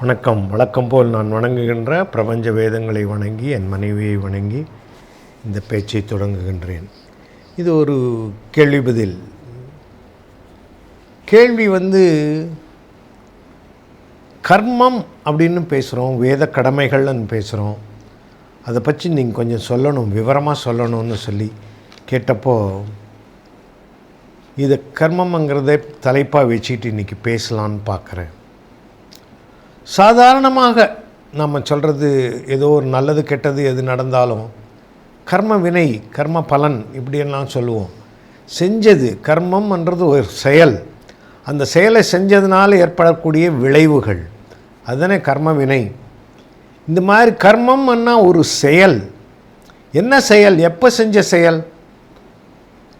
வணக்கம். வழக்கம் போல் நான் வணங்குகின்ற பிரபஞ்ச வேதங்களை வணங்கி என் மனைவியை வணங்கி இந்த பேச்சை தொடங்குகின்றேன். இது ஒரு கேள்வி பதில். கேள்வி வந்து கர்மம் அப்படின்னு பேசுகிறோம் வேத கடமைகள்னு பேசுகிறோம் அதை பற்றி நீங்கள் கொஞ்சம் சொல்லணும் விவரமாக சொல்லணும்னு சொல்லி கேட்டப்போ இதை கர்மம்ங்கிறத தலைப்பாக வச்சுக்கிட்டு இன்றைக்கி பேசலான்னு பார்க்குறேன் சாதாரணமாக நம்ம சொல்கிறது ஏதோ ஒரு நல்லது கெட்டது எது நடந்தாலும் கர்ம வினை கர்ம பலன் இப்படியெல்லாம் சொல்லுவோம். செஞ்சது கர்மம்ன்றது ஒரு செயல். அந்த செயலை செஞ்சதுனால ஏற்படக்கூடிய விளைவுகள். அதுதானே கர்ம வினை. இந்த மாதிரி கர்மம்னா ஒரு செயல். என்ன செயல்? எப்போ செஞ்ச செயல்?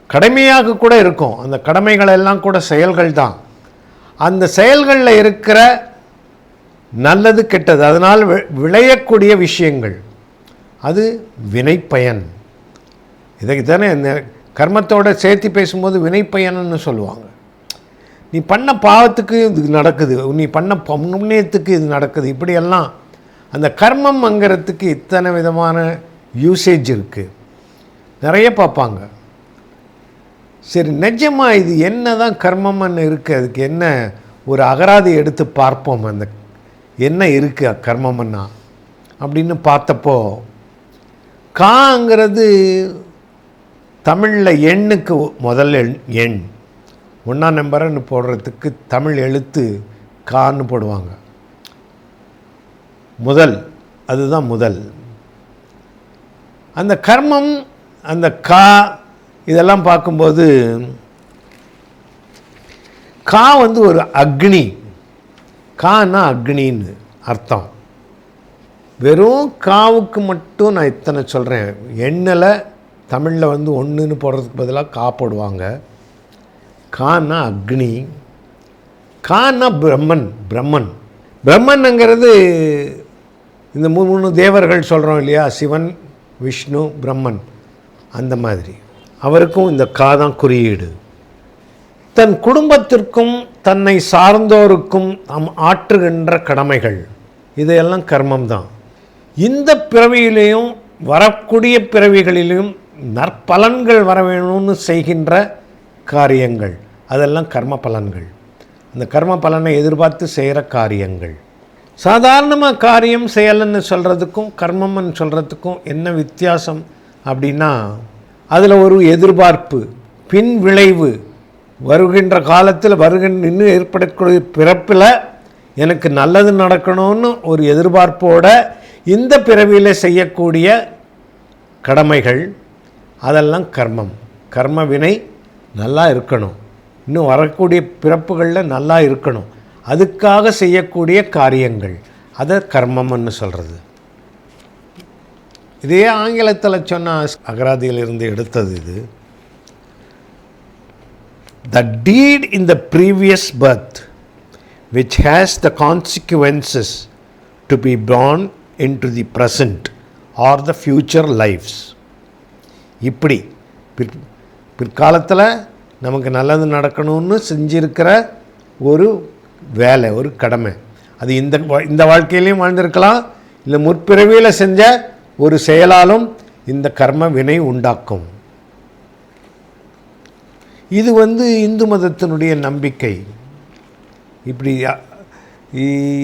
கடமையாக கூட இருக்கும். அந்த கடமைகள் எல்லாம் கூட செயல்கள் தான் அந்த செயல்களில் இருக்கிற நல்லது கெட்டது. அதனால் வி- விளையக்கூடிய விஷயங்கள். அது வினைப்பயன். இதை தானே இந்த கர்மத்தோட சேர்த்து பேசும்போது வினைப்பயன்னு சொல்லுவாங்க. நீ பண்ண பாவத்துக்கு இது நடக்குது. நீ பண்ண ப- புண்ணியத்துக்கு இது நடக்குது. இப்படியெல்லாம் அந்த கர்மம்ங்கிறதுக்கு இத்தனை விதமான யூசேஜ் இருக்குது நிறைய பார்ப்பாங்க. சரி நிஜமாக இது என்ன தான் கர்மம்னு இருக்குது அதுக்கு என்ன ஒரு அகராதி எடுத்து பார்ப்போம் அந்த என்ன இருக்குது கர்மம்னா அப்படின்னு பார்த்தப்போ காங்கிறது தமிழில் எண்ணுக்கு முதல் எண் எண். ஒன்றாம் நம்பர்னு போடுறதுக்கு தமிழ் எழுத்து கான்னு போடுவாங்க. முதல் அதுதான் முதல். அந்த கர்மம் அந்த கா இதெல்லாம் பார்க்கும்போது கா வந்து ஒரு அக்னி. கானா அக்னின்னு அர்த்தம். வெறும் காவுக்கு மட்டும் நான் இத்தனை சொல்கிறேன் எண்ணில் தமிழில் வந்து ஒன்றுன்னு போடுறதுக்கு பதிலாக கா போடுவாங்க. கான்னா அக்னி. கானா பிரம்மன் பிரம்மன். பிரம்மன்ங்கிறது இந்த மூணு தேவர்கள் சொல்கிறோம் இல்லையா? சிவன் விஷ்ணு பிரம்மன். அந்த மாதிரி. அவருக்கும் இந்த கா தான் குறியீடு. தன் குடும்பத்திற்கும் தன்னை சார்ந்தோருக்கும் நாம் ஆற்றுகின்ற கடமைகள். இதையெல்லாம் கர்மம் தான் இந்த பிறவியிலையும் வரக்கூடிய பிறவிகளிலும் நற்பலன்கள் வர வேணும்னு செய்கின்ற காரியங்கள். அதெல்லாம் கர்ம பலன்கள். அந்த கர்ம பலனை எதிர்பார்த்து செய்கிற காரியங்கள். சாதாரணமாக காரியம் செயல்னு சொல்கிறதுக்கும் கர்மம்னு சொல்கிறதுக்கும் என்ன வித்தியாசம் அப்படின்னா அதில் ஒரு எதிர்பார்ப்பு பின் விளைவு வருகின்ற காலத்தில் வருகின்ற இன்னும் ஏற்படக்கூடிய பிறப்பில் எனக்கு நல்லது நடக்கணும்னு ஒரு எதிர்பார்ப்போட இந்த பிறவியில் செய்யக்கூடிய கடமைகள் அதெல்லாம் கர்மம். கர்ம வினை நல்லா இருக்கணும். இன்னும் வரக்கூடிய பிறப்புகளில் நல்லா இருக்கணும். அதுக்காக செய்யக்கூடிய காரியங்கள். அதை கர்மம்னு சொல்கிறது இதே ஆங்கிலத்தில் சொன்ன அகராதியிலிருந்து எடுத்தது இது. The deed in the previous birth which has the consequences to be born into the present or the future lives. இப்படி பிற் பிற்காலத்தில் நமக்கு நல்லது நடக்கணும்னு செஞ்சிருக்கிற ஒரு வேலை ஒரு கடமை. அது இந்த இந்த வாழ்க்கையிலையும் வாழ்ந்திருக்கலாம் இல்லை முற்பிறவியில் செஞ்ச ஒரு செயலாலும் இந்த கர்ம வினை உண்டாக்கும். இது வந்து இந்து மதத்தினுடைய நம்பிக்கை. இப்படி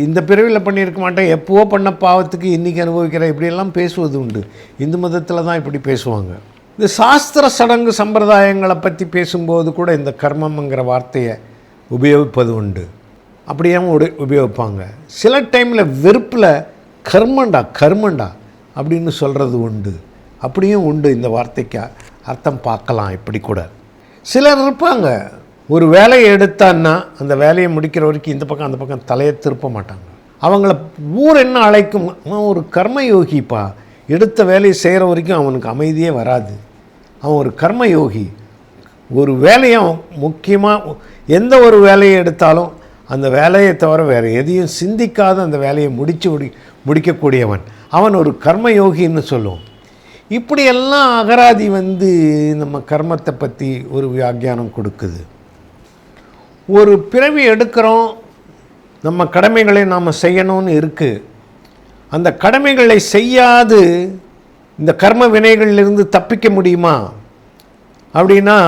இந்த பிறவியில் பண்ணியிருக்க மாட்டேன் எப்போவோ பண்ண பாவத்துக்கு இன்றைக்கி அனுபவிக்கிற இப்படியெல்லாம் பேசுவது உண்டு. இந்து மதத்தில் தான் இப்படி பேசுவாங்க. இந்த சாஸ்திர சடங்கு சம்பிரதாயங்களை பற்றி பேசும்போது கூட இந்த கர்மம்ங்கிற வார்த்தையை உபயோகிப்பது உண்டு. அப்படியே உடை உபயோகிப்பாங்க. சில டைமில் வெறுப்பில் கர்மண்டா கர்மண்டா அப்படின்னு சொல்கிறது உண்டு. அப்படியும் உண்டு இந்த வார்த்தைக்கு அர்த்தம் பார்க்கலாம் இப்படி கூட. சிலர் இருப்பாங்க. ஒரு வேலையை எடுத்தான்னா அந்த வேலையை முடிக்கிற வரைக்கும் இந்த பக்கம் அந்த பக்கம் தலையை திருப்ப மாட்டாங்க. அவங்கள ஊர் என்ன அழைக்கும்? அவன் ஒரு கர்மயோகிப்பா. எடுத்த வேலையை செய்கிற வரைக்கும் அவனுக்கு அமைதியே வராது. அவன் ஒரு கர்மயோகி. ஒரு வேலையை முக்கியமாக எந்த ஒரு வேலையை எடுத்தாலும் அந்த வேலையை தவிர வேறு எதையும் சிந்திக்காத அந்த வேலையை முடித்து முடி முடிக்கக்கூடியவன். அவன் ஒரு கர்மயோகின்னு சொல்லுவோம். இப்படியெல்லாம் அகராதி வந்து நம்ம கர்மத்தை பற்றி ஒரு வியாக்கியானம் கொடுக்குது. ஒரு பிறவி எடுக்கிறோம் நம்ம கடமைகளை நாம் செய்யணும்னு இருக்குது அந்த கடமைகளை செய்யாது இந்த கர்ம வினைகளிலிருந்து தப்பிக்க முடியுமா? அப்படின்னா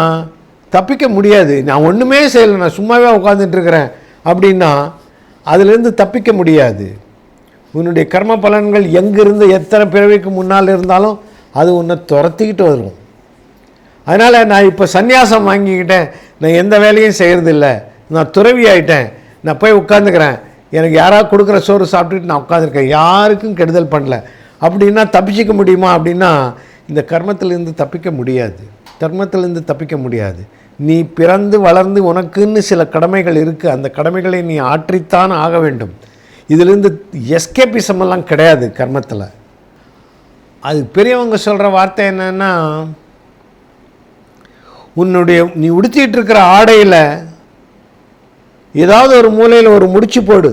தப்பிக்க முடியாது. நான் ஒன்றுமே செய்யலை நான் சும்மாவே உட்காந்துட்டுருக்கிறேன் அப்படின்னா அதிலிருந்து தப்பிக்க முடியாது. உன்னுடைய கர்ம பலன்கள் எங்கிருந்து எத்தனை பிறவிக்கு முன்னால் இருந்தாலும் அது உன்னை துரத்திக்கிட்டு வரும் அதனால் நான் இப்போ சந்நியாசம் வாங்கிக்கிட்டேன். நான் எந்த வேலையும் செய்கிறதில்ல நான் துறவி ஆகிட்டேன் நான் போய் உட்காந்துக்கிறேன் எனக்கு யாராவது கொடுக்குற சோறு சாப்பிட்டுட்டு நான் உட்காந்துருக்கேன் யாருக்கும் கெடுதல் பண்ணல. அப்படின்னா தப்பிச்சிக்க முடியுமா அப்படின்னா இந்த கர்மத்திலேருந்து தப்பிக்க முடியாது. கர்மத்திலேருந்து தப்பிக்க முடியாது. நீ பிறந்து வளர்ந்து உனக்குன்னு சில கடமைகள் இருக்குது அந்த கடமைகளை நீ ஆற்றித்தான் ஆக வேண்டும். இதிலிருந்து எஸ்கேபிசமெல்லாம் கிடையாது கர்மத்தில். அது பெரியவங்க சொல்கிற வார்த்தை என்னென்னா உன்னுடைய நீ உடுத்திட்டு இருக்கிற ஆடையில் ஏதாவது ஒரு மூலையில் ஒரு முடிச்சு போடு.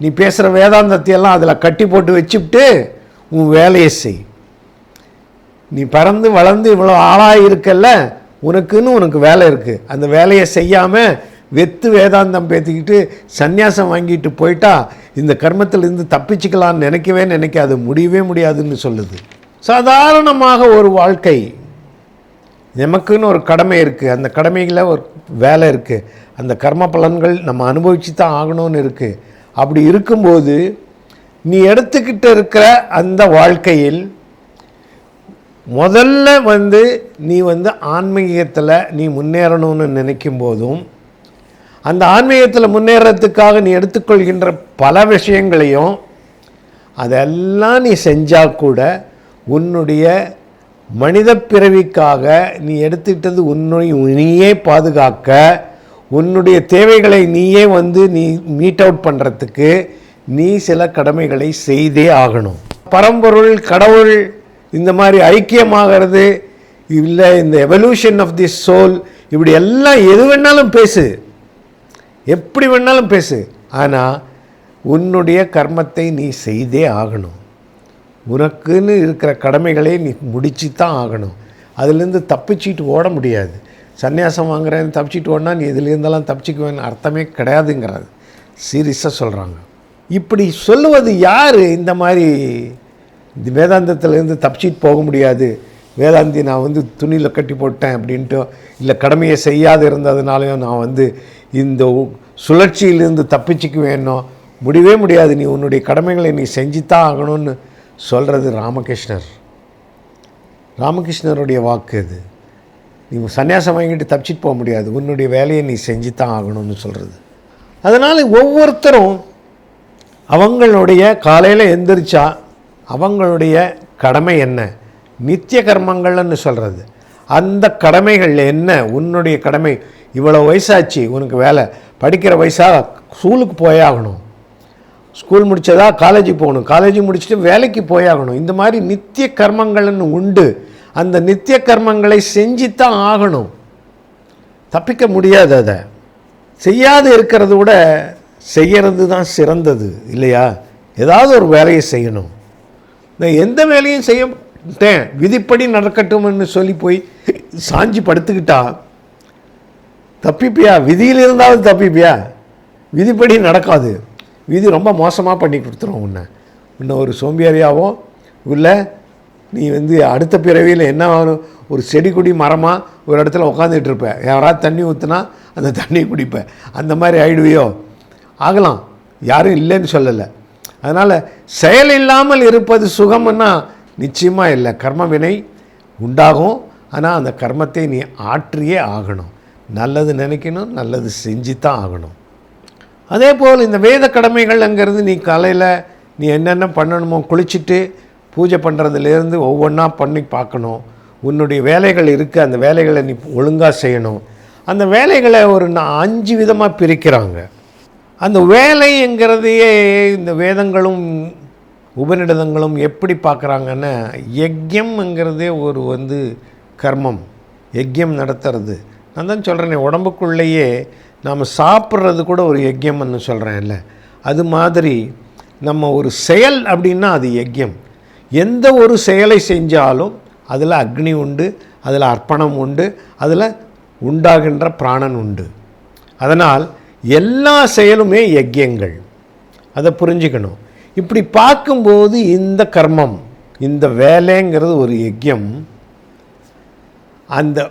நீ பேசுகிற வேதாந்தத்தையெல்லாம் அதில் கட்டி போட்டு வச்சுட்டு உன் வேலையை செய். நீ பறந்து வளர்ந்து இவ்வளோ ஆளாக இருக்கல்ல உனக்குன்னு உனக்கு வேலை இருக்குது அந்த வேலையை செய்யாமல் வெத்து வேதாந்தம் பேத்திக்கிட்டு சந்நியாசம் வாங்கிட்டு போயிட்டா இந்த கர்மத்திலிருந்து தப்பிச்சுக்கலான்னு நினைக்கவே நினைக்காது முடியவே முடியாதுன்னு சொல்லுது. சாதாரணமாக ஒரு வாழ்க்கை. நமக்குன்னு ஒரு கடமை இருக்குது அந்த கடமையில் ஒரு வேலை இருக்குது அந்த கர்ம பலன்கள் நம்ம அனுபவிச்சு தான் ஆகணும்னு இருக்குது அப்படி இருக்கும்போது நீ எடுத்துக்கிட்டு இருக்கிற அந்த வாழ்க்கையில் முதல்ல வந்து நீ வந்து ஆன்மீகத்தில் நீ முன்னேறணும்னு நினைக்கும் போதும் அந்த ஆன்மீகத்தில் முன்னேறத்துக்காக நீ எடுத்துக்கொள்கின்ற பல விஷயங்களையும் அதெல்லாம் நீ செஞ்சால் கூட உன்னுடைய மனித பிறவிக்காக நீ எடுத்துக்கிட்டது உன்னை நீயே பாதுகாக்க உன்னுடைய தேவைகளை நீயே வந்து நீ மீட் அவுட் பண்ணுறதுக்கு நீ சில கடமைகளை செய்தே ஆகணும். பரம்பொருள் கடவுள் இந்த மாதிரி ஐக்கியமாகிறது இல்லை இந்த எவல்யூஷன் ஆஃப் தி சோல் இப்படி எல்லாம் எது வேணாலும் பேசு. எப்படி வேணாலும் பேசு. ஆனால் உன்னுடைய கர்மத்தை நீ செய்தே ஆகணும். உனக்குன்னு இருக்கிற கடமைகளை நீ முடிச்சு தான் ஆகணும். அதுலேருந்து தப்பிச்சிட்டு ஓட முடியாது. சன்னியாசம் வாங்குறேன் தப்பிச்சிட்டு ஓடினா நீ இதுலேருந்தெல்லாம் தப்பிச்சிக்குவேன்னு அர்த்தமே கிடையாதுங்கிறது. சீரியஸாக சொல்கிறாங்க இப்படி சொல்லுவது யார்? இந்த மாதிரி இந்த வேதாந்தத்திலேருந்து தப்பிச்சிட்டு போக முடியாது. வேதாந்தி நான் வந்து துணியில் கட்டி போட்டேன் அப்படின்ட்டு இல்லை கடமையை செய்யாது இருந்ததுனாலையும் நான் வந்து இந்த சுழற்சியிலிருந்து சுழற்சியிலிருந்து வேணும் முடியவே முடியாது. நீ உன்னுடைய கடமைகளை நீ செஞ்சுத்தான் ஆகணும்னு சொல்கிறது ராமகிருஷ்ணர். ராமகிருஷ்ணருடைய வாக்கு அது. நீ சன்னியாசம் வாங்கிட்டு தப்பிச்சிட்டு போக முடியாது. உன்னுடைய வேலையை நீ செஞ்சு தான் ஆகணும்னு சொல்கிறது அதனால் ஒவ்வொருத்தரும் அவங்களுடைய காலையில் எந்திரிச்சா அவங்களுடைய கடமை என்ன? நித்திய கர்மங்கள்னு சொல்கிறது அந்த கடமைகள் என்ன? உன்னுடைய கடமை. இவ்வளோ வயசாச்சு உனக்கு வேலை. படிக்கிற வயசாக ஸ்கூலுக்கு போயாகணும் ஸ்கூல் முடித்ததா காலேஜுக்கு போகணும். காலேஜ் முடிச்சுட்டு வேலைக்கு போயாகணும் இந்த மாதிரி நித்திய கர்மங்கள்னு உண்டு. அந்த நித்திய கர்மங்களை செஞ்சுத்தான் ஆகணும். தப்பிக்க முடியாது அதை. செய்யாது இருக்கிறத விட செய்யறது தான் சிறந்தது இல்லையா? ஏதாவது ஒரு வேலையை செய்யணும். இந்த எந்த வேலையும் செய்ய விதிப்படி நடக்கட்டும்னு சொல்லி போய் சாஞ்சி படுத்துக்கிட்டா தப்பிப்பியா? விதியில் இருந்தாலும் தப்பிப்பியா? விதிப்படி நடக்காது. விதி ரொம்ப மோசமாக பண்ணி கொடுத்துரும் உன்னை. இன்னும் ஒரு சோம்பேறியாவோ இல்லை நீ வந்து அடுத்த பிறவியில் என்ன ஆகணும் ஒரு செடி கொடி மரமாக ஒரு இடத்துல உட்காந்துட்டு இருப்ப. யாராவது தண்ணி ஊற்றுனா அந்த தண்ணி குடிப்ப. அந்த மாதிரி ஆயிடுவியோ? ஆகலாம். யாரும் இல்லைன்னு சொல்லலை. அதனால் செயல் இல்லாமல் இருப்பது சுகம்னா நிச்சயமாக இல்லை. கர்ம வினை உண்டாகும். ஆனால் அந்த கர்மத்தை நீ ஆற்றியே ஆகணும். நல்லது நினைக்கணும் நல்லது செஞ்சு தான் ஆகணும். அதே போல் இந்த வேத கடமைகள்ங்கிறது நீ காலையில் நீ என்னென்ன பண்ணணுமோ குளிச்சுட்டு பூஜை பண்ணுறதுலேருந்து ஒவ்வொன்றா பண்ணி பார்க்கணும். உன்னுடைய வேலைகள் இருக்குது அந்த வேலைகளை நீ ஒழுங்காக செய்யணும். அந்த வேலைகளை ஒரு நான் அஞ்சு விதமாக பிரிக்கிறாங்க. அந்த வேலைங்கிறதையே இந்த வேதங்களும் உபநிடதங்களும் எப்படி பார்க்குறாங்கன்னா யஜ்யம்ங்கிறதே ஒரு வந்து கர்மம். யஜ்யம் நடத்துறது. நான் தான் சொல்கிறேனே உடம்புக்குள்ளேயே நாம் சாப்பிட்றது கூட ஒரு யஜ்யம்னு சொல்கிறேன்ல அது மாதிரி நம்ம ஒரு செயல் அப்படின்னா அது யஜ்யம் எந்த ஒரு செயலை செஞ்சாலும் அதில் அக்னி உண்டு அதில் அர்ப்பணம் உண்டு அதில் உண்டாகின்ற பிராணன் உண்டு. அதனால் எல்லா செயலுமே யஜ்யங்கள் அதை புரிஞ்சுக்கணும். இப்படி பார்க்கும்போது இந்த கர்மம் இந்த வேலைங்கிறது ஒரு யஜ்யம். அந்த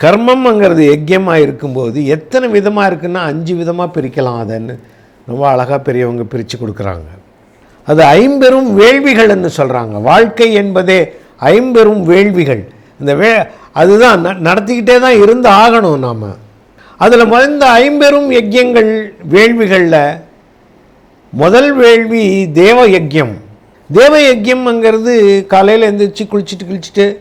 கர்மம்ங்கிறது யஜ்யமாக இருக்கும்போது எத்தனை விதமாக இருக்குன்னா அஞ்சு விதமாக பிரிக்கலாம் அதன்னு ரொம்ப அழகாக பெரியவங்க பிரித்து கொடுக்குறாங்க. அது ஐம்பெரும் வேள்விகள்னு சொல்கிறாங்க வாழ்க்கை என்பதே ஐம்பெரும் வேள்விகள். இந்த வே அதுதான் ந- நடத்திக்கிட்டே தான் இருந்து ஆகணும் நாம். அதில் இந்த ஐம்பெரும் யஜ்யங்கள் வேள்விகளில் முதல் வேள்வி தேவ யஜ்யம் தேவ யஜ்யம்ங்கிறது காலையில் எழுந்திரிச்சு குளிச்சுட்டு குளிச்சுட்டு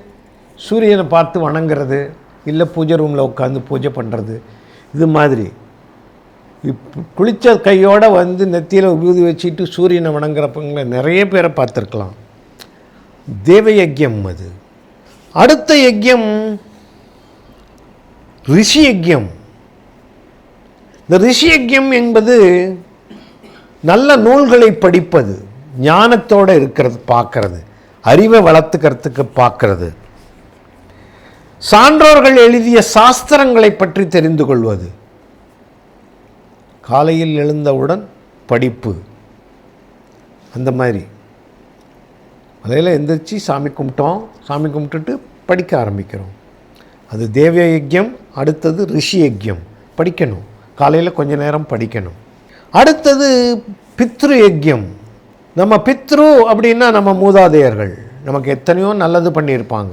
சூரியனை பார்த்து வணங்குறது இல்லை பூஜை ரூமில் உட்காந்து பூஜை பண்ணுறது இது மாதிரி. இப்போ குளித்த கையோடு வந்து நெத்தியில் உபூதி வச்சுட்டு சூரியனை வணங்குறப்பங்களை நிறைய பேரை பார்த்துருக்கலாம். தேவ யஜ்யம் அது. அடுத்த யஜ்யம் ரிஷி யஜ்யம். இந்த ரிஷி யஜ்யம் என்பது நல்ல நூல்களை படிப்பது ஞானத்தோடு இருக்கிறது பார்க்கறது அறிவை வளர்த்துக்கிறதுக்கு பார்க்கறது. சான்றோர்கள் எழுதிய சாஸ்திரங்களை பற்றி தெரிந்து கொள்வது. காலையில் எழுந்தவுடன் படிப்பு. அந்த மாதிரி. அதில் எந்திரிச்சு சாமி கும்பிட்டோம். சாமி கும்பிட்டுட்டு படிக்க ஆரம்பிக்கிறோம். அது தேவ யஜ்யம் அடுத்தது ரிஷி யஜ்யம் படிக்கணும். காலையில் கொஞ்ச நேரம் படிக்கணும். அடுத்தது பித்ரு யஜ்யம் நம்ம பித்ரு அப்படின்னா நம்ம மூதாதையர்கள். நமக்கு எத்தனையோ நல்லது பண்ணியிருப்பாங்க.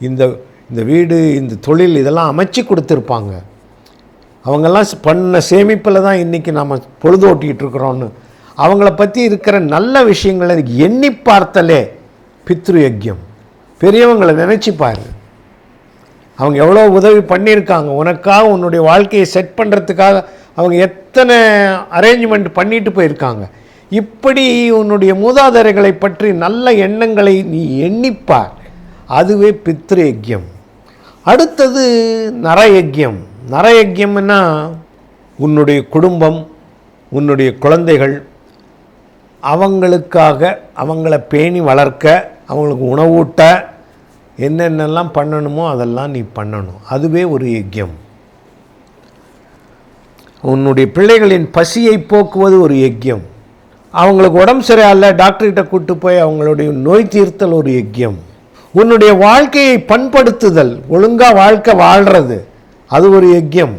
இந்த இந்த வீடு இந்த தொழில் இதெல்லாம் அமைச்சு கொடுத்துருப்பாங்க. அவங்கெல்லாம் ஸ்- பண்ண சேமிப்பில் தான் இன்றைக்கி நம்ம பொழுது ஓட்டிகிட்டு இருக்கிறோன்னு அவங்கள பற்றி இருக்கிற நல்ல விஷயங்களை எண்ணி பார்த்தலே பித்ரு யஜ்யம் பெரியவங்களை நினச்சிப்பார் பாரு. அவங்க எவ்வளோ உதவி பண்ணியிருக்காங்க. உனக்காக உன்னுடைய வாழ்க்கையை செட் பண்ணுறதுக்காக அவங்க எத்தனை அரேஞ்ச்மெண்ட் பண்ணிட்டு போயிருக்காங்க. இப்படி உன்னுடைய மூதாதரைகளை பற்றி நல்ல எண்ணங்களை நீ எண்ணிப்பார். அதுவே பித்ரு அடுத்தது நரயஜ்யம் நரயஜ்யம்னா உன்னுடைய குடும்பம் உன்னுடைய குழந்தைகள் அவங்களுக்காக அவங்கள பேணி வளர்க்க அவங்களுக்கு உணவூட்ட என்னென்னலாம் பண்ணணுமோ அதெல்லாம் நீ பண்ணணும். அதுவே ஒரு யஜ்யம் உன்னுடைய பிள்ளைகளின் பசியை போக்குவது ஒரு யக்கியம் அவங்களுக்கு உடம்பு சரியில்லை டாக்டர்கிட்ட கூட்டு போய் அவங்களுடைய நோய் தீர்த்தல் ஒரு யக்கியம் உன்னுடைய வாழ்க்கையை பண்படுத்துதல் ஒழுங்காக வாழ்க்கை வாழ்கிறது அது ஒரு யக்கியம்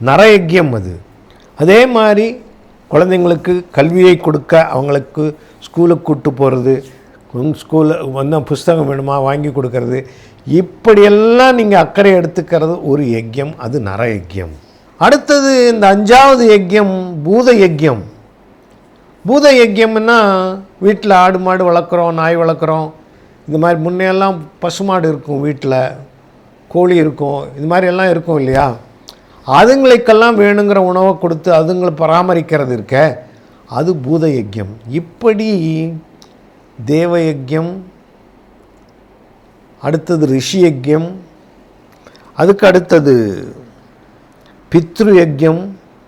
நர யக்கியம் அது. அதே மாதிரி குழந்தைங்களுக்கு கல்வியை கொடுக்க அவங்களுக்கு ஸ்கூலுக்கு கூட்டு போகிறது ஸ்கூலில் வந்து புஸ்தகம் வேணுமா வாங்கி கொடுக்கறது இப்படியெல்லாம் நீங்கள் அக்கறை எடுத்துக்கிறது ஒரு யஜ்யம் அது நர யஜ்யம். அடுத்தது இந்த அஞ்சாவது யஜ்யம் பூத யஜ்யம் பூத யஜ்யம்னா வீட்டில் ஆடு மாடு வளர்க்குறோம் நாய் வளர்க்குறோம். இந்த மாதிரி முன்னையெல்லாம் பசுமாடு இருக்கும் வீட்டில் கோழி இருக்கும் இது மாதிரி எல்லாம் இருக்கும் இல்லையா? அதுங்களுக்கெல்லாம் வேணுங்கிற உணவை கொடுத்து அதுங்களை பராமரிக்கிறது இருக்க அது பூத யஜ்யம் இப்படி தேவ யஜ்யம் அடுத்தது ரிஷி யஜ்யம் அதுக்கு அடுத்தது பித்ரு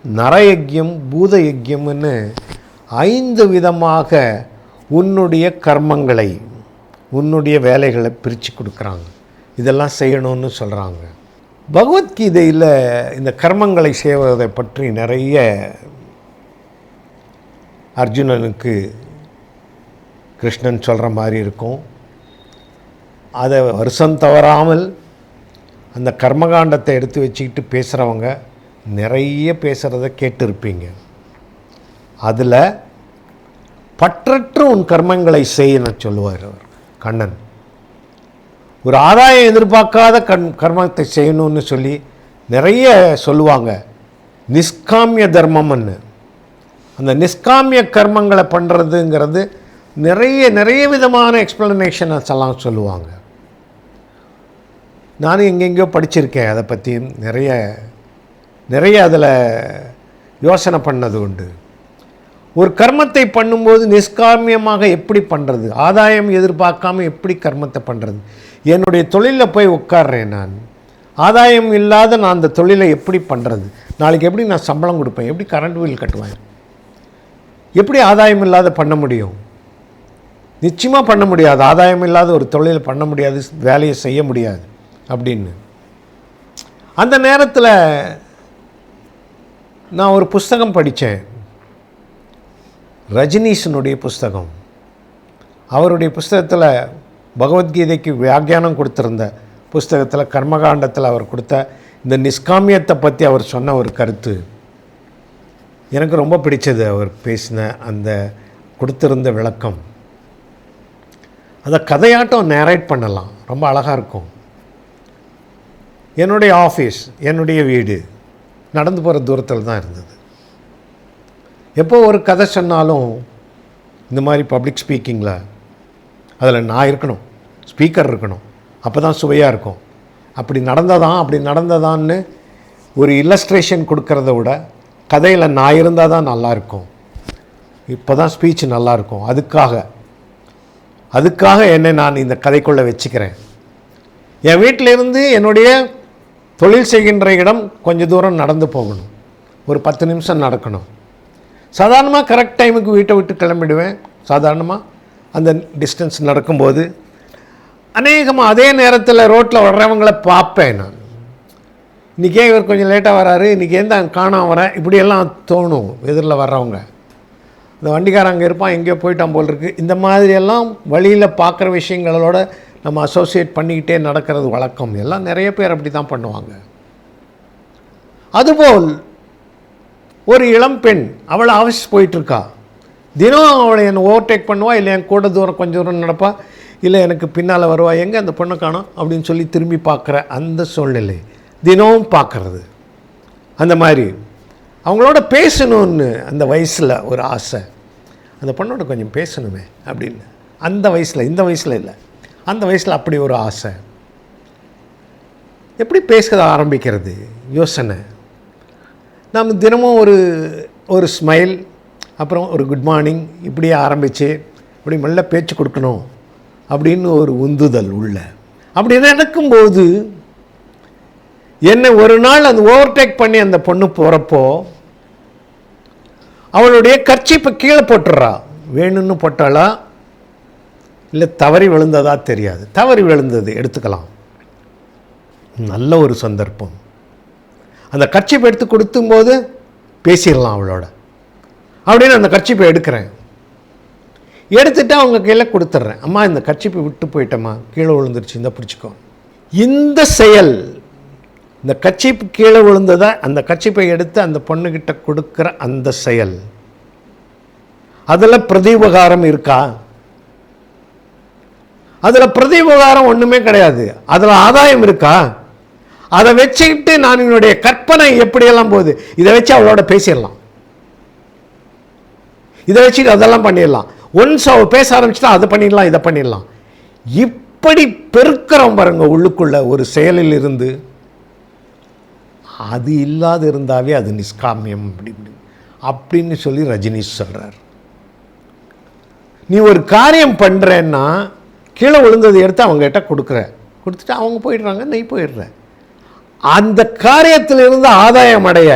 நரயஜம் பூதயஜம்னு ஐந்து விதமாக உன்னுடைய கர்மங்களை உன்னுடைய வேலைகளை பிரித்து கொடுக்குறாங்க. இதெல்லாம் செய்யணும்னு சொல்கிறாங்க பகவத்கீதையில் இந்த கர்மங்களை செய்வதை பற்றி நிறைய அர்ஜுனனுக்கு கிருஷ்ணன் சொல்கிற மாதிரி இருக்கும். அதை வருஷம் தவறாமல் அந்த கர்மகாண்டத்தை எடுத்து வச்சுக்கிட்டு பேசுகிறவங்க நிறைய பேசுகிறத கேட்டிருப்பீங்க. அதில் பற்றற்ற உன் கர்மங்களை செய்யன்னு சொல்லுவார் அவர் கண்ணன். ஒரு ஆதாயம் எதிர்பார்க்காத கண் கர்மத்தை செய்யணும்னு சொல்லி நிறைய சொல்லுவாங்க. நிஷ்காமிய தர்மம்னு அந்த நிஷ்காமிய கர்மங்களை பண்ணுறதுங்கிறது நிறைய நிறைய விதமான எக்ஸ்ப்ளனேஷன்ஸ் எல்லாம் சொல்லுவாங்க. நானும் எங்கெங்கேயோ படிச்சிருக்கேன் அதை பற்றி நிறைய நிறைய அதில் யோசனை பண்ணது உண்டு. ஒரு கர்மத்தை பண்ணும்போது நிஷ்காமியமாக எப்படி பண்ணுறது? ஆதாயம் எதிர்பார்க்காம எப்படி கர்மத்தை பண்ணுறது? என்னுடைய தொழிலில் போய் உட்கார்றேன் நான். ஆதாயம் இல்லாத நான் அந்த தொழிலை எப்படி பண்ணுறது? நாளைக்கு எப்படி நான் சம்பளம் கொடுப்பேன்? எப்படி கரண்ட் பில் கட்டுவேன்? எப்படி ஆதாயம் இல்லாத பண்ண முடியும்? நிச்சயமாக பண்ண முடியாது. ஆதாயம் இல்லாத ஒரு தொழிலை பண்ண முடியாது. வேலையை செய்ய முடியாது. அப்படின்னு. அந்த நேரத்தில் நான் ஒரு புஸ்தகம் படித்தேன். ரஜினீஷனுடைய புஸ்தகம். அவருடைய புஸ்தகத்தில் பகவத்கீதைக்கு வியாக்கியானம் கொடுத்துருந்த புஸ்தகத்தில் கர்மகாண்டத்தில் அவர் கொடுத்த இந்த நிஷ்காமியத்தை பற்றி அவர் சொன்ன ஒரு கருத்து. எனக்கு ரொம்ப பிடிச்சது அவர் பேசின அந்த கொடுத்திருந்த விளக்கம். அதை கதையாட்டம் நேரேட் பண்ணலாம். ரொம்ப அழகாக இருக்கும். என்னுடைய ஆஃபீஸ் என்னுடைய வீடு நடந்து போகிற தூரத்தில் தான் இருந்தது. எப்போ ஒரு கதை சொன்னாலும் இந்த மாதிரி பப்ளிக் ஸ்பீக்கிங்கில் அதில் நான் இருக்கணும் ஸ்பீக்கர் இருக்கணும் அப்போ தான் சுவையாக இருக்கும். அப்படி நடந்ததான் அப்படி நடந்ததான்னு ஒரு இல்லஸ்ட்ரேஷன் கொடுக்கறத விட கதையில் நான் இருந்தால் தான் நல்லாயிருக்கும் இப்போ தான் ஸ்பீச் நல்லாயிருக்கும் அதுக்காக அதுக்காக என்னை நான் இந்த கதைக்குள்ளே வச்சுக்கிறேன். என் வீட்டிலேருந்து என்னுடைய தொழில் செய்கின்ற இடம் கொஞ்சம் தூரம் நடந்து போகணும். ஒரு பத்து நிமிஷம் நடக்கணும். சாதாரணமாக கரெக்ட் டைமுக்கு வீட்டை விட்டு கிளம்பிடுவேன். சாதாரணமாக அந்த டிஸ்டன்ஸ் நடக்கும்போது அநேகமாக அதே நேரத்தில் ரோட்டில் வர்றவங்கள பார்ப்பேன் நான். இன்றைக்கே இவர் கொஞ்சம் லேட்டாக வராரு. இன்றைக்கி எந்த காணாம வரேன் இப்படியெல்லாம் தோணும் எதிரில் வர்றவங்க. இந்த வண்டிக்காரன் அங்கே இருப்பான் எங்கேயோ போயிட்டான் போல் இருக்குது இந்த மாதிரியெல்லாம் வழியில் பார்க்குற விஷயங்களோட நம்ம அசோசியேட் பண்ணிக்கிட்டே நடக்கிறது வழக்கம். எல்லாம் நிறைய பேர் அப்படி தான் பண்ணுவாங்க. அதுபோல் ஒரு இளம் பெண் அவளை ஆஃபீஸ் போயிட்டுருக்கா. தினம் அவளை என்னை ஓவர்டேக் பண்ணுவா இல்லை என் கூட தூரம் கொஞ்சம் தூரம் நடப்பா இல்லை எனக்கு பின்னால் வருவா எங்கே அந்த பொண்ணை காணோம் அப்படின்னு சொல்லி திரும்பி பார்க்குற அந்த சூழ்நிலை. தினமும் பார்க்குறது. அந்த மாதிரி அவங்களோட பேசணும்னு அந்த வயசில் ஒரு ஆசை. அந்த பொண்ணோட கொஞ்சம் பேசணுமே அப்படின்னு. அந்த வயசில் இந்த வயசில் இல்லை. அந்த வயசில் அப்படி ஒரு ஆசை. எப்படி பேச ஆரம்பிக்கிறது? யோசனை. நாம் தினமும் ஒரு ஒரு ஸ்மைல் அப்புறம் ஒரு குட் மார்னிங் இப்படியே ஆரம்பித்து இப்படி மெல்ல பேச்சு கொடுக்கணும் அப்படின்னு ஒரு உந்துதல் உள்ள. அப்படி நடக்கும்போது என்னை ஒரு நாள் அந்த ஓவர்டேக் பண்ணி அந்த பொண்ணு போகிறப்போ அவளுடைய கர்ச்சிப்பை கீழே போட்டுடுறா வேணும்னு போட்டாளா? இல்லை தவறி விழுந்ததா தெரியாது. தவறி விழுந்தது எடுத்துக்கலாம். நல்ல ஒரு சந்தர்ப்பம். அந்த கர்ச்சிப்பை எடுத்து கொடுத்தும்போது பேசிடலாம் அவளோட. அப்படின்னு அந்த கட்சிப்பை எடுக்கிறேன். எடுத்துட்டு அவங்க கீழே கொடுத்துட்றேன். அம்மா இந்த கட்சிப்பை விட்டு போயிட்டம்மா கீழே விழுந்துருச்சு இந்த பிடிச்சிக்கோ. இந்த செயல் இந்த கர்ச்சிப்பு கீழே விழுந்ததை அந்த கட்சிப்பை எடுத்து அந்த பொண்ணுக்கிட்ட கொடுக்குற அந்த செயல் அதில் பிரதிபகாரம் இருக்கா? அதில் பிரதிபகாரம் ஒன்றுமே கிடையாது. அதில் ஆதாயம் இருக்கா? அதை வச்சுக்கிட்டு நான் என்னுடைய கற்பனை எப்படியெல்லாம் போகுது? இதை வச்சு அவளோட பேசிடலாம். இதை வச்சுட்டு அதெல்லாம் பண்ணிடலாம். ஒன்ஸ் அவள் பேச ஆரம்பிச்சுட்டா அதை பண்ணிடலாம் இதை பண்ணிடலாம். இப்படி பெருக்கிறோம் பாருங்க உள்ளுக்குள்ள ஒரு செயலில் இருந்து. அது இல்லாத இருந்தாவே அது நிஷ்காமியம் அப்படி இப்படி. அப்படின்னு சொல்லி ரஜினிஷ் சொல்கிறார் நீ ஒரு காரியம் பண்ணுறேன்னா கீழே விழுந்ததை எடுத்து அவங்ககிட்ட கொடுக்குறேன் கொடுத்துட்டு அவங்க போயிடுறாங்க நீ போயிடுற. அந்த காரியத்திலிருந்து ஆதாயம் அடைய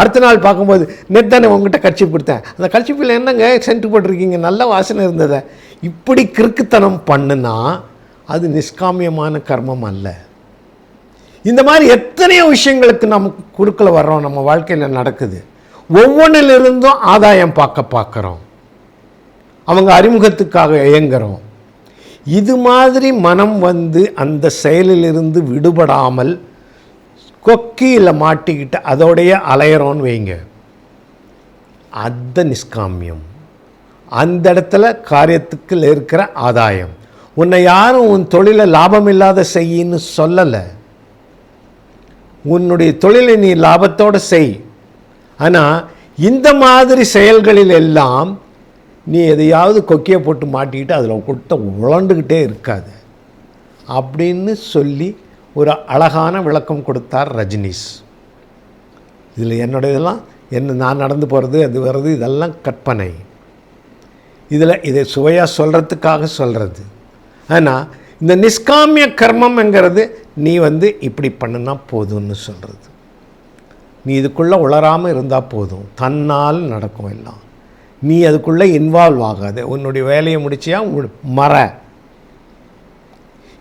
அடுத்த நாள் பார்க்கும்போது நெத்தானே உங்ககிட்ட கட்சி கொடுத்தேன். அந்த கட்சிப்பில் என்னங்க சென்ட் போட்டிருக்கீங்க? நல்ல வாசனை இருந்ததை. இப்படி கிறுக்குத்தனம் பண்ணுனா அது நிஷ்காமியமான கர்மம் அல்ல. இந்த மாதிரி எத்தனையோ விஷயங்களுக்கு நமக்கு குறுக்கல வர்றோம் நம்ம வாழ்க்கையில் நடக்குது. ஒவ்வொன்றிலிருந்தும் ஆதாயம் பார்க்க பார்க்குறோம். அவங்க அறிமுகத்துக்காக இயங்குறோம். இது மாதிரி மனம் வந்து அந்த செயலிலிருந்து விடுபடாமல் கொக்கியில் மாட்டிக்கிட்டு அதோடைய அலையிறோன்னு வைங்க. அந்த நிஷ்காமியம். அந்த இடத்துல காரியத்துக்கு இருக்கிற ஆதாயம். உன்னை யாரும் உன் தொழிலை லாபம் இல்லாத செய்யின்னு சொல்லலை. உன்னுடைய தொழிலை நீ லாபத்தோடு செய். ஆனால் இந்த மாதிரி செயல்களில் எல்லாம் நீ எதையாவது கொக்கியை போட்டு மாட்டிக்கிட்டு அதில் கொட்ட உழண்டுக்கிட்டே இருக்காது. அப்படின்னு சொல்லி ஒரு அழகான விளக்கம் கொடுத்தார் ரஜினிஷ் இதில் என்னோட இதெல்லாம் என்ன நான் நடந்து போகிறது அது வர்றது இதெல்லாம் கற்பனை. இதில் இதை சுவையாக சொல்கிறதுக்காக சொல்கிறது ஆனால் இந்த நிஷ்காமிய கர்மம்ங்கிறது நீ வந்து இப்படி பண்ணுனா போதும்னு சொல்கிறது நீ இதுக்குள்ளே உளராமல் இருந்தால் போதும். தன்னால் நடக்கும் எல்லாம். நீ அதுக்குள்ளே இன்வால்வ் ஆகாது. உன்னுடைய வேலையை முடிச்சியா? உன் மற.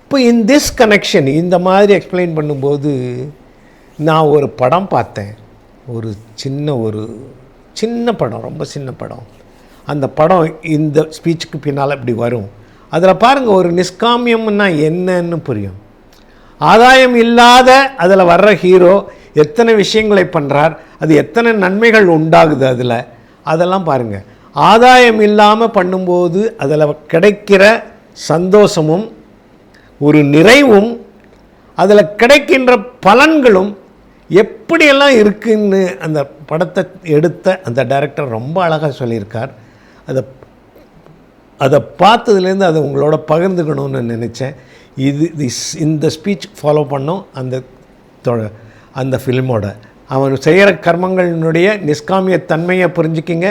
இப்போ இன் திஸ் கனெக்ஷன் இந்த மாதிரி எக்ஸ்பிளைன் பண்ணும்போது நான் ஒரு படம் பார்த்தேன். ஒரு சின்ன ஒரு சின்ன படம் ரொம்ப சின்ன படம். அந்த படம் இந்த ஸ்பீச்சுக்கு பின்னால் இப்படி வரும். அதில் பாருங்கள் ஒரு நிஷ்காமியம்னா என்னன்னு புரியும். ஆதாயம் இல்லாத அதில் வர்ற ஹீரோ எத்தனை விஷயங்களை பண்ணுறார் அது எத்தனை நன்மைகள் உண்டாகுது அதில். அதெல்லாம் பாருங்கள் ஆதாயம் இல்லாமல் பண்ணும்போது அதில் கிடைக்கிற சந்தோஷமும் ஒரு நிறைவும் அதில் கிடைக்கின்ற பலன்களும் எப்படியெல்லாம் இருக்குன்னு அந்த படத்தை எடுத்த அந்த டைரக்டர் ரொம்ப அழகாக சொல்லியிருக்கார். அதை அதை பார்த்ததுலேருந்து அதை உங்களோட பகிர்ந்துக்கணும்னு நினச்சேன். இது இந்த ஸ்பீச் ஃபாலோ பண்ணோம். அந்த அந்த ஃபிலிமோட அவன் செய்கிற கர்மங்களினுடைய நிஷ்காமிய தன்மையை புரிஞ்சுக்கிங்க.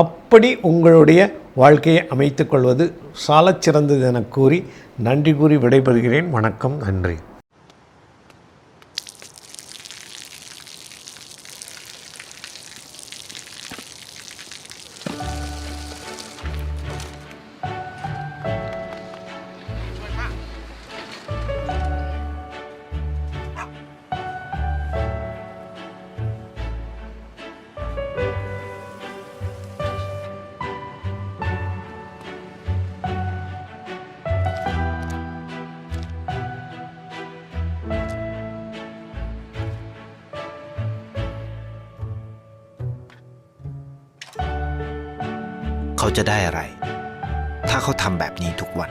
அப்படி உங்களுடைய வாழ்க்கையை அமைத்துக்கொள்வது சால சிறந்தது என கூறி நன்றி கூறி விடைபெறுகிறேன். வணக்கம் நன்றி. จะได้อะไร ถ้าเขาทำแบบนี้ทุกวัน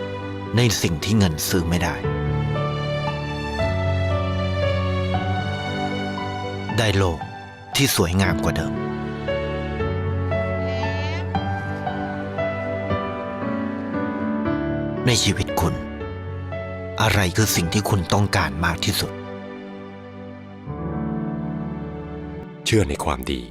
ในสิ่งที่เงินซื้อไม่ได้ ได้โลกที่สวยงามกว่าเดิม ในชีวิตคุณ อะไรคือสิ่งที่คุณต้องการมากที่สุด เชื่อในความดี